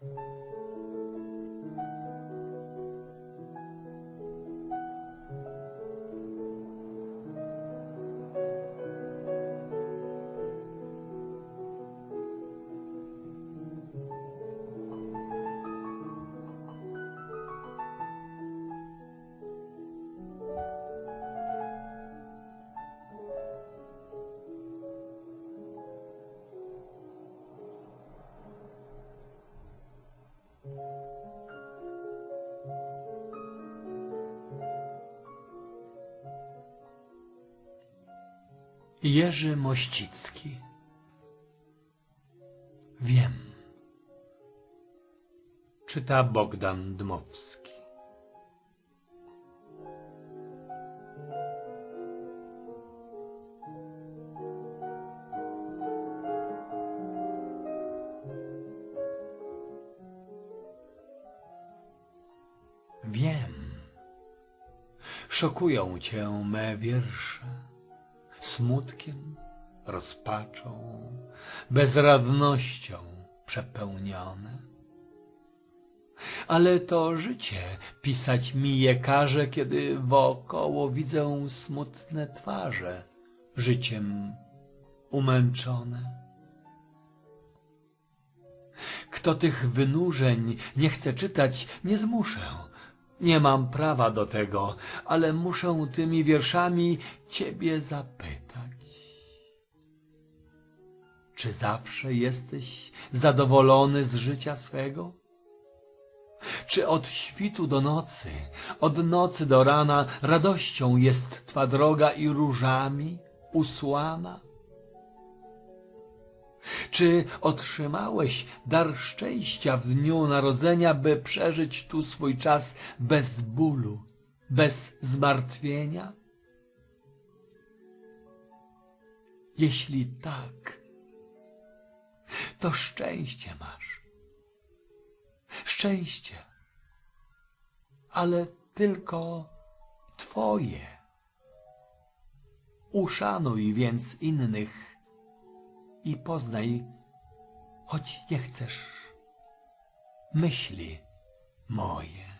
Música Jerzy Mościcki. Wiem. Czyta Bogdan Dmowski. Wiem. Szokują cię me wiersze smutkiem, rozpaczą, bezradnością przepełnione. Ale to życie pisać mi je każe, kiedy wokoło widzę smutne twarze, życiem umęczone. Kto tych wynurzeń nie chce czytać, nie zmuszę. Nie mam prawa do tego, ale muszę tymi wierszami ciebie zapytać. Czy zawsze jesteś zadowolony z życia swego? Czy od świtu do nocy, od nocy do rana radością jest twa droga i różami usłana? Czy otrzymałeś dar szczęścia w dniu narodzenia, by przeżyć tu swój czas bez bólu, bez zmartwienia? Jeśli tak, to szczęście masz. Szczęście, ale tylko Twoje. Uszanuj więc innych i poznaj, choć nie chcesz, myśli moje.